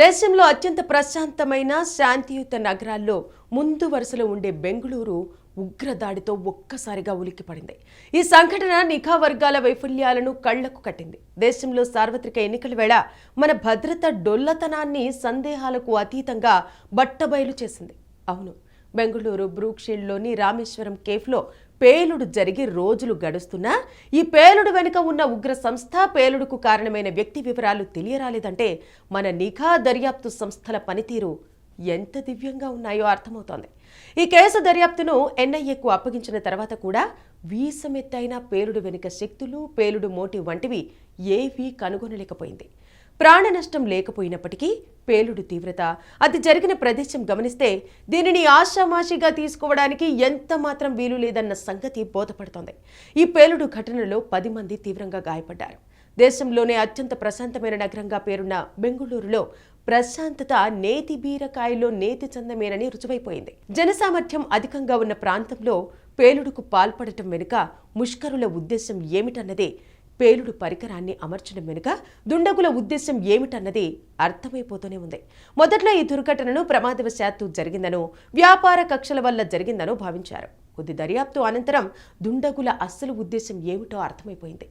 దేశంలో అత్యంత ప్రశాంతమైన శాంతియుత నగరాల్లో ముందు వరుసలో ఉండే బెంగళూరు ఉగ్రదాడితో ఒక్కసారిగా ఉలిక్కిపడింది ఈ సంఘటన నిఘా వర్గాల వైఫల్యాలను కళ్ళకు కట్టింది. దేశంలో సార్వత్రిక ఎన్నికల వేళ మన భద్రత డొల్లతనాన్ని సందేహాలకు అతీతంగా బట్టబయలు చేసింది. అవును బెంగళూరు బ్రూక్షీల్డ్లోని రామేశ్వరం కేఫ్లో పేలుడు జరిగి రోజులు గడుస్తున్నా ఈ పేలుడు వెనుక ఉన్న ఉగ్ర సంస్థ పేలుడుకు కారణమైన వ్యక్తి వివరాలు తెలియరాలేదంటే మన నిఘా దర్యాప్తు సంస్థల పనితీరు ఎంత దివ్యంగా ఉన్నాయో అర్థమవుతోంది. ఈ కేసు దర్యాప్తును ఎన్ఐఏకు అప్పగించిన తర్వాత కూడా వీసమెత్తైన పేలుడు వెనుక శక్తులు పేలుడు మోటివ్ వంటివి ఏవీ కనుగొనలేకపోయింది. ప్రాణ నష్టం లేకపోయినప్పటికీ పేలుడు తీవ్రత. అది జరిగిన ప్రదేశం గమనిస్తే దీనిని ఆషామాషిగా తీసుకోవడానికి ఎంత మాత్రం వీలు లేదన్న సంగతి బోధపడుతోంది. ఈ పేలుడు ఘటనలో పది మంది తీవ్రంగా గాయపడ్డారు. దేశంలోనే అత్యంత ప్రశాంతమైన నగరంగా పేరున్న బెంగుళూరులో ప్రశాంతత నేతి బీరకాయలో నేతి చందమేనని రుజువైపోయింది. జనసామర్థ్యం అధికంగా ఉన్న ప్రాంతంలో పేలుడుకు పాల్పడటం వెనుక ముష్కరుల ఉద్దేశం ఏమిటన్నదే పేలుడు పరికరాన్ని అమర్చడం వెనుక దుండగుల ఉద్దేశం ఏమిటన్నది అర్థమైపోతూనే ఉంది. మొదట్లో ఈ దుర్ఘటనను ప్రమాదవశాత్తు జరిగిందనో వ్యాపార కక్షల వల్ల జరిగిందనో భావించారు. కొద్ది దర్యాప్తు అనంతరం దుండగుల అస్సలు ఉద్దేశం ఏమిటో అర్థమైపోయింది.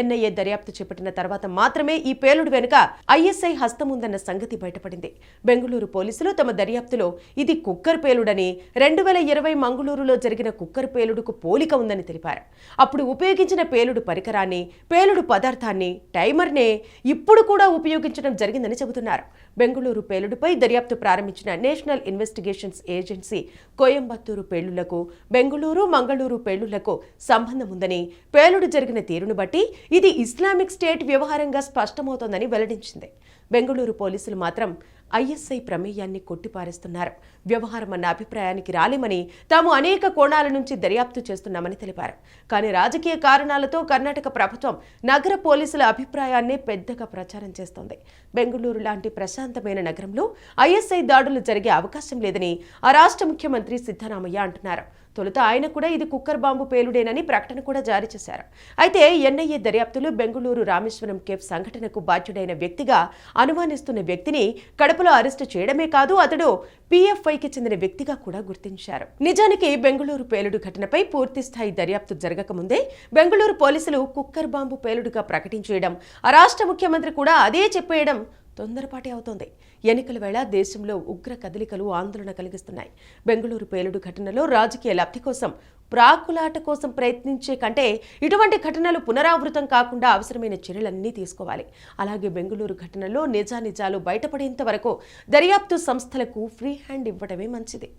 ఎన్ఐఏ దర్యాప్తు చేపట్టిన తర్వాత మాత్రమే ఈ పేలుడు వెనుక ఐఎస్ఐ హస్తం ఉందన్న సంగతి బయటపడింది. బెంగళూరు పోలీసులు తమ దర్యాప్తులో ఇది కుక్కర్ పేలుడని రెండు వేల ఇరవై మంగళూరులో జరిగిన కుక్కర్ పేలుడుకు పోలిక ఉందని తెలిపారు. అప్పుడు ఉపయోగించిన పేలుడు పరికరాన్ని పేలుడు పదార్థాన్ని టైమర్నే ఇప్పుడు కూడా ఉపయోగించడం జరిగిందని చెబుతున్నారు. బెంగళూరు పేలుడుపై దర్యాప్తు ప్రారంభించిన నేషనల్ ఇన్వెస్టిగేషన్స్ ఏజెన్సీ కోయంబత్తూరు పేలుళ్ళకు బెంగళూరు మంగళూరు పేలుళ్ళకు సంబంధం ఉందని పేలుడు జరిగిన తీరును బట్టి ఇది ఇస్లామిక్ స్టేట్ వ్యవహారంగా స్పష్టమవుతోందని వెల్లడించింది. బెంగళూరు పోలీసులు మాత్రం ఐఎస్ఐ ప్రమేయాన్ని కొట్టిపారేస్తున్నారు. వ్యవహారం అన్న అభిప్రాయానికి రాలేమని తాము అనేక కోణాల నుంచి దర్యాప్తు చేస్తున్నామని తెలిపారు. కానీ రాజకీయ కారణాలతో కర్ణాటక ప్రభుత్వం నగర పోలీసుల అభిప్రాయాన్నే పెద్దగా ప్రచారం చేస్తోంది. బెంగళూరు లాంటి ప్రశాంతమైన నగరంలో ఐఎస్ఐ దాడులు జరిగే అవకాశం లేదని ఆ రాష్ట్ర ముఖ్యమంత్రి సిద్ధరామయ్య అంటున్నారు. తొలుత ఆయన కూడా ఇది కుక్కర్ బాంబు పేలుడేనని ప్రకటన కూడా జారీ చేశారు. అయితే ఎన్ఐఏ దర్యాప్తులో బెంగళూరు రామేశ్వరం కేఫ్ సంఘటనకు బాధ్యుడైన వ్యక్తిగా అనుమానిస్తున్న వ్యక్తిని కడపలో అరెస్టు చేయడమే కాదు అతడు పీఎఫ్ఐకి చెందిన వ్యక్తిగా కూడా గుర్తించారు. నిజానికి బెంగళూరు పేలుడు ఘటనపై పూర్తి స్థాయి దర్యాప్తు జరగకముందే బెంగళూరు పోలీసులు కుక్కర్ బాంబు పేలుడుగా ప్రకటించేయడం ఆ రాష్ట్ర ముఖ్యమంత్రి కూడా అదే చెప్పేయడం తొందరపాటి అవుతోంది. ఎన్నికల వేళ దేశంలో ఉగ్ర కదలికలు ఆందోళన కలిగిస్తున్నాయి. బెంగళూరు పేలుడు ఘటనలో రాజకీయ లబ్ధి కోసం ప్రాకులాట కోసం ప్రయత్నించే కంటే ఇటువంటి ఘటనలు పునరావృతం కాకుండా అవసరమైన చర్యలన్నీ తీసుకోవాలి. అలాగే బెంగళూరు ఘటనలో నిజానిజాలు బయటపడేంత వరకు దర్యాప్తు సంస్థలకు ఫ్రీ హ్యాండ్ ఇవ్వడమే మంచిది.